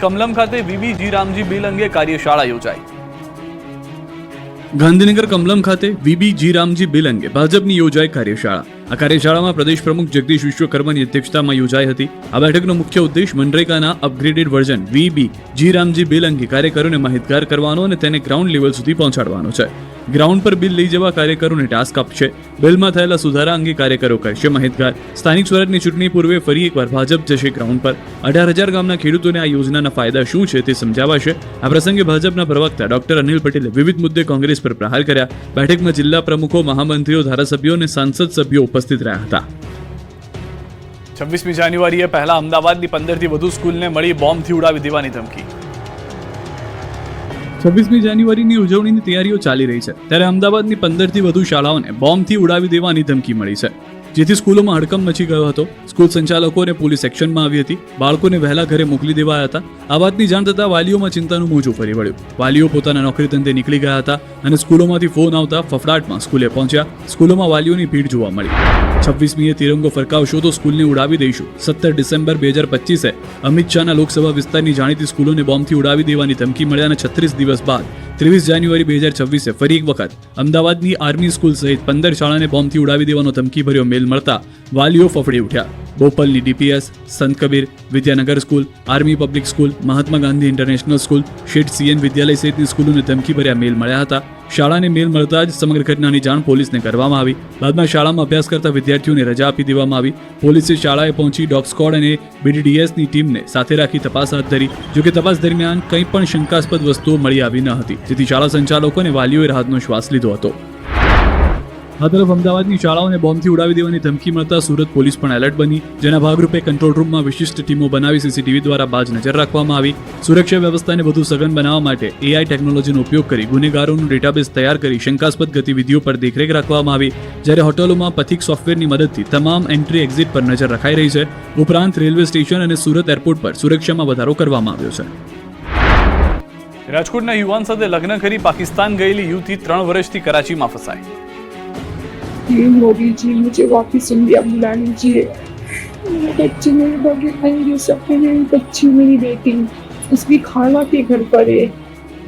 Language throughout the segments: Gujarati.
કમલમ ખાતે વીવીજી રામજી બિલ અંગે કાર્યશાળા યોજાઈ. ગાંધીનગર કમલમ ખાતે વીબી જી રામજી બિલ અંગે ભાજપની યોજાઈ કાર્યશાળા. આ કાર્યશાળામાં પ્રદેશ પ્રમુખ જગદીશ વિશ્વકર્માની અધ્યક્ષતામાં યોજાઈ હતી. આ બેઠકનો મુખ્ય ઉદ્દેશ મનરેગાના upgraded version VB G Ramji bill અંગે કાર્યકરોને માહિતગાર કરવાનો અને તેને ગ્રાઉન્ડ લેવલ સુધી પહોંચાડવાનો છે. ગ્રાઉન્ડ પર બિલ લઈ જવા કાર્યકરોને ટાસ્ક આપશે. બિલમાં થયેલા સુધારા અંગે કાર્યકરો કરશે માહિતગાર. સ્થાનિક સ્વરાજની ચૂંટણી પૂર્વે ફરી એકવાર ભાજપ જશે ગ્રાઉન્ડ પર. અઢાર હજાર ગામના ખેડૂતોને આ યોજનાના ફાયદા શું છે તે સમજાવાશે. આ પ્રસંગે ભાજપના પ્રવક્તા ડોક્ટર અનિલ પટેલે વિવિધ મુદ્દે કોંગ્રેસ પર પ્રહાર કર્યા. બેઠકમાં જિલ્લા પ્રમુખો, મહામંત્રીઓ, ધારાસભ્યો અને સાંસદ સભ્યો ઉપસ્થિત રહ્યા હતા. છવ્વીસમી જાન્યુઆરીએ પહેલા અમદાવાદની પંદરથી વધુ સ્કૂલને મળી બોમ્બથી ઉડાવી દેવાની ધમકી. છવ્વીસમી જાન્યુઆરીની ઉજવણીની તૈયારીઓ ચાલી રહી છે. ત્યારે અમદાવાદની પંદરથી વધુ શાળાઓને બોમ્બથી ઉડાવી દેવાની ધમકી મળી છે. જેથી સ્કૂલોમાં હડકંપ મચી ગયો હતો. સ્કૂલ સંચાલકો અને પોલીસ એક્શનમાં આવી હતી. બાળકોને વહેલા ઘરે મોકલી દેવાયા હતા. આ વાતની જાણ થતાં વાલીઓમાં ચિંતાનું મોજું ફરી વળ્યું. વાલીઓ પોતાના નોકરી ધંધે નીકળી ગયા હતા અને સ્કૂલોમાંથી ફોન આવતા ફફડાટમાં સ્કૂલે પહોંચ્યા. સ્કૂલોમાં વાલીઓની ભીડ જોવા મળી. છવ્વીસમીએ તિરંગો ફરકાવશો તો સ્કૂલને ઉડાવી દઈશું. સત્તર ડિસેમ્બર બે હજાર પચીસે અમિત શાહના લોકસભા વિસ્તારની જાણીતી સ્કૂલોને બોમ્બથી ઉડાવી દેવાની ધમકી મળ્યાના છત્રીસ દિવસ બાદ ત્રેવીસ જાન્યુઆરી બે હજાર છવ્વીસે ફરી એક વખત અમદાવાદની આર્મી સ્કૂલ સહિત પંદર શાળાને બોમ્બથી ઉડાવી દેવાનો ધમકીભર્યો મેલ મળતા વાલીઓ ફફડી ઉઠ્યા. બોપલની DPS, Sant Kabir, Vidyanagar school, army public school, Mahatma Gandhi international school, Sheth CN Vidyalaya સહિતની સ્કૂલોને ધમકીભર્યા મેલ મળ્યા હતા. શાળાને મેલ મળતા જ સમગ્ર ઘટનાની જાણ પોલીસને કરવામાં આવી. બાદમાં શાળામાં અભ્યાસ કરતા વિદ્યાર્થીઓને રજા આપી દેવામાં આવી. પોલીસે શાળાએ પહોંચી ડોગ સ્કોડ અને બીડીડીએસની ટીમને સાથે રાખી તપાસ હાથ ધરી. જોકે તપાસ દરમિયાન કંઈ પણ શંકાસ્પદ વસ્તુઓ મળી આવી ન હતી. જેથી શાળા સંચાલકો અને વાલીઓએ રાહતનો શ્વાસ લીધો હતો. આ તરફ અમદાવાદની શાળાઓને બોમ્બથી ઉડાવી દેવાની ધમકી મળતા સુરત પોલીસ પણ એલર્ટ બની. જેના ભાગરૂપે કંટ્રોલ રૂમમાં વિશિષ્ટ ટીમો બનાવી સીસીટીવી દ્વારા બાજ નજર રાખવામાં આવી. સુરક્ષા વ્યવસ્થાને વધુ સઘન બનાવવા માટે એઆઈ ટેકનોલોજીનો ઉપયોગ કરી ગુનેગારોનું ડેટાબેઝ તૈયાર કરી શંકાસ્પદ ગતિવિધિઓ પર દેખરેખ રાખવામાં આવી. જ્યારે હોટલોમાં પથિક સોફ્ટવેરની મદદથી તમામ એન્ટ્રી એક્ઝિટ પર નજર રખાઈ રહી છે, ઉપરાંત રેલવે સ્ટેશન અને સુરત એરપોર્ટ પર સુરક્ષામાં વધારો કરવામાં આવ્યો છે. રાજકોટના યુવાન સાથે લગ્ન કરી પાકિસ્તાન ગયેલી યુવતી ત્રણ વર્ષથી કરાચીમાં ફસાઈ. ये मोदी जी मुझे वापस इंडिया बुला लीजिए मेरे बच्चे मेरे बगैर आएंगे सपने मेरी बच्ची मेरी बेटी उसकी खाना के घर पर है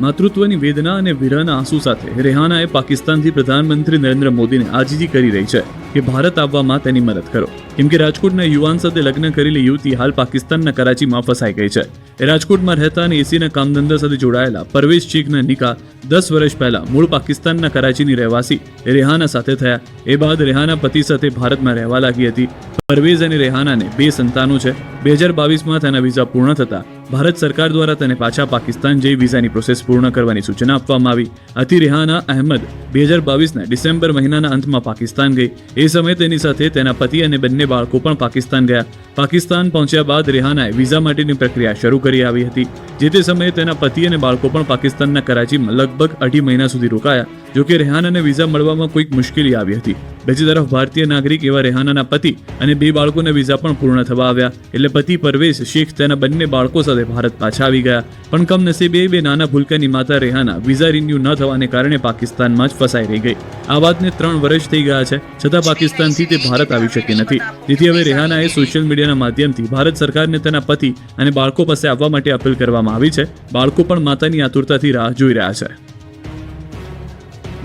માતૃત્વની વેદના અને વિરહના આંસુ સાથે રેહાનાએ પાકિસ્તાનથી પ્રધાનમંત્રી નરેન્દ્ર મોદીને આજીજી કરી રહી છે કે ભારત આવવામાં તેની મદદ કરો. કેમ કે રાજકોટના યુવાન સાથે લગ્ન કરેલી યુવતી હાલ પાકિસ્તાનના કરાચીમાં ફસાઈ ગઈ છે. એ રાજકોટમાં રહેતા અને એસીના કામધંધા સાથે જોડાયેલા પરવેશ ચીકના નિકાહ દસ વર્ષ પહેલા મૂળ પાકિસ્તાનના કરાચીની રહેવાસી રેહાના સાથે થયા. એ બાદ રેહાના પતિ સાથે ભારતમાં રહેવા લાગી હતી. પરવેઝ અને રેહાનાને બે સંતાનો છે. બે હજાર બાવીસમાં તેના વિઝા પૂર્ણ થતા ભારત સરકાર દ્વારા તેને પાછા પાકિસ્તાન જઈ વિઝાની પ્રોસેસ પૂર્ણ કરવાની સૂચના આપવામાં આવી. અતિ રેહાના અહેમદ બે હજાર બાવીસના ડિસેમ્બર મહિનાના અંતમાં પાકિસ્તાન ગઈ. એ સમયે તેની સાથે તેના પતિ અને બંને બાળકો પણ પાકિસ્તાન ગયા. પાકિસ્તાન પહોંચ્યા બાદ રેહાનાએ વિઝા માટેની પ્રક્રિયા શરૂ કરી આવી હતી, જે તે સમયે તેના પતિ અને બાળકો પણ પાકિસ્તાનના કરાચીમાં લગભગ અઢી મહિના સુધી રોકાયા જોકે રેહાનાને વિઝા મળવામાં કોઈક મુશ્કેલી આવી હતી. બીજી તરફ ભારતીય નાગરિક એવા રેહાનાના પતિ અને બે બાળકોના વિઝા પણ પૂર્ણ થવા આવ્યા, એટલે પતિ પરવેશ શેખ તેના બંને બાળકો સાથે ભારત પાછા આવી ગયા. પણ કમનસીબે બે નાના ભૂલકાની માતા રેહાના વિઝા રિન્યુ ન થવાને કારણે પાકિસ્તાનમાં જ ફસાઈ રહી ગઈ. આ વાતને ત્રણ વર્ષ થઈ ગયા છે, છતાં પાકિસ્તાનથી તે ભારત આવી શકી નથી. તેથી હવે રેહાનાએ સોશિયલ મીડિયાના માધ્યમથી ભારત સરકારને તેના પતિ અને બાળકો પાસે આવવા માટે અપીલ કરવામાં આવી છે. બાળકો પણ માતાની આતુરતાથી રાહ જોઈ રહ્યા છે.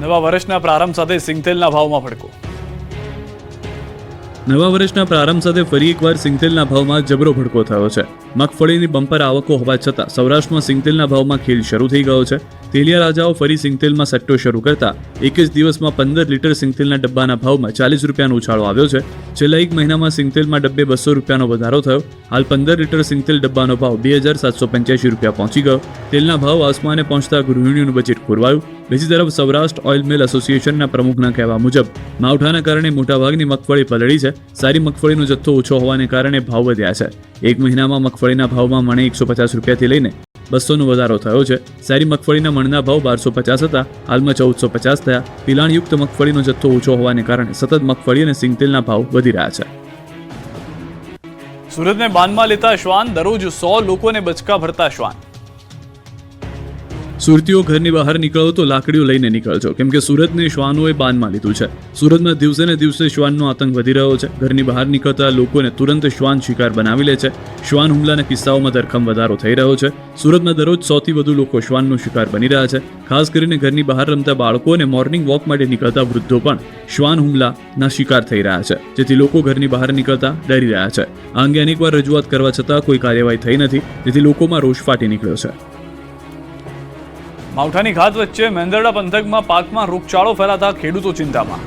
નવા વર્ષના પ્રારંભ સાથે સિંગતેલના ભાવમાં ભડકો નવા વર્ષના પ્રારંભ સાથે ફરી એકવાર સિંગતેલના ભાવમાં જબરો ભડકો થયો છે. મગફળીની બમ્પર આવકો હોવા છતાં સૌરાષ્ટ્રમાં સિંગતેલના ભાવમાં ખેલ શરૂ થઈ ગયો છે. તેલિયા રાજાઓ ફરી સિંગતેલમાં સટ્ટો શરૂ કરતા. એક જ દિવસમાં પંદર લીટર સિંગતેલના ડબ્બાના ભાવમાં ચાલીસ રૂપિયાનો ઉછાળો આવ્યો છે. છેલ્લા એક મહિનામાં સિંગતેલમાં ડબ્બે બસો રૂપિયાનો વધારો થયો. હાલ પંદર લીટર સિંગતેલ ડબ્બાનો ભાવ બે હજાર સાતસો પંચ્યાસી રૂપિયા પહોંચી ગયો. તેલના ભાવ આસમાને પહોંચતા ગૃહિણીઓનું બજેટ ખોરવાયું. બીજી તરફ સૌરાષ્ટ્ર ઓઇલ મિલ એસોસિએશનના પ્રમુખના કહેવા મુજબ, માવઠાના કારણે મોટાભાગની મગફળી પલળી છે. સારી મગફળીનો જથ્થો ઓછો હોવાને કારણે ભાવ વધ્યા છે. એક મહિનામાં મગફળીના ભાવમાં મણે એકસો પચાસ રૂપિયાથી લઈને બસોનો વધારો થયો છે. સારી મગફળીના મણના ભાવ બારસો પચાસ હતા. હાલમાં ચૌદસો પચાસ થયા. પિલાણયુક્ત મગફળીનો જથ્થો ઓછો હોવાને કારણે સતત મગફળી અને સિંગતેલના ભાવ વધી રહ્યા છે. સુરતને બાનમાં લેતા શ્વાન દરરોજ સો લોકોને બચકા ભરતા શ્વાન. સુરતીઓ ઘરની બહાર નીકળો તો લાકડીઓ લઈને નીકળજો. કેમ કે સુરતને શ્વાનોએ બાનમાં લીધું છે. સુરતમાં દિવસે ને દિવસે શ્વાનનો આતંક વધી રહ્યો છે. ઘરની બહાર નીકળતા લોકોને તુરંત શ્વાન શિકાર બનાવી લે છે. શ્વાન હુમલાના કિસ્સાઓમાં ધરખમ વધારો થઈ રહ્યો છે. સુરતમાં દરરોજ સૌથી વધુ લોકો શ્વાનનો શિકાર બની રહ્યા છે. ખાસ કરીને ઘરની બહાર રમતા બાળકો અને મોર્નિંગ વોક માટે નીકળતા વૃદ્ધો પણ શ્વાન હુમલાના શિકાર થઈ રહ્યા છે. જેથી લોકો ઘરની બહાર નીકળતા ડરી રહ્યા છે. આ અંગે અનેકવાર રજૂઆત કરવા છતાં કોઈ કાર્યવાહી થઈ નથી. જેથી લોકોમાં રોષ ફાટી નીકળ્યો છે. માવઠાની ઘાત વચ્ચે મેંદરડા પંથકમાં પાકમાં રોગચાળો ફેલાતા ખેડૂતો ચિંતામાં.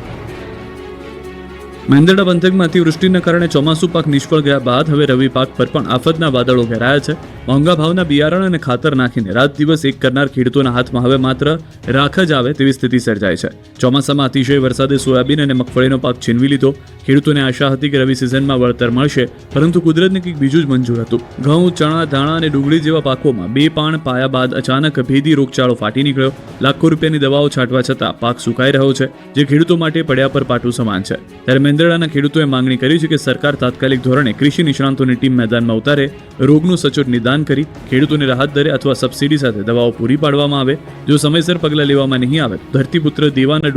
મેંદરડા પંથકમાં અતિવૃષ્ટિના કારણે ચોમાસુ પાક નિષ્ફળ ગયા બાદ હવે રવિ પાક પર પણ આફતના વાદળો ઘેરાયા છે. મોંઘા ભાવના બિયારણ અને ખાતર નાખીને રાત દિવસ એક કરનાર ખેડૂતોના હાથમાં હવે માત્ર રાખ જ આવે તેવી સ્થિતિ સર્જાય છે. ચોમાસામાં અતિશય વરસાદે સોયાબીન અને મગફળીનો પાક છીનવી લીધો. ખેડૂતોને આશા હતી કે રવિ સિઝનમાં વળતર મળશે, પરંતુ કુદરતને કંઈક બીજું જ મંજૂર હતું. ઘઉં, ચણા, ધાણા અને ડુંગળી જેવા પાકોમાં બે પાણ પાયા બાદ અચાનક ભેદી રોગચાળો ફાટી નીકળ્યો. લાખો રૂપિયાની દવાઓ છાંટવા છતાં પાક સુકાઈ રહ્યો છે, જે ખેડૂતો માટે પડ્યા પર પાટું સમાન છે. ત્યારે મેંદરડાના ખેડૂતોએ માંગણી કરી છે કે સરકાર તાત્કાલિક ધોરણે કૃષિ નિષ્ણાંતોની ટીમ મેદાનમાં ઉતારે, રોગનું સચોટ નિદાન કરી, ખેડૂતોને રાહત દરે અથવા સબસિડી સાથે દવાઓ પૂરી પાડવામાં આવે, જો સમયસર પગલાં લેવામાં નહીં આવે, ધરતીપુત્ર દેવાના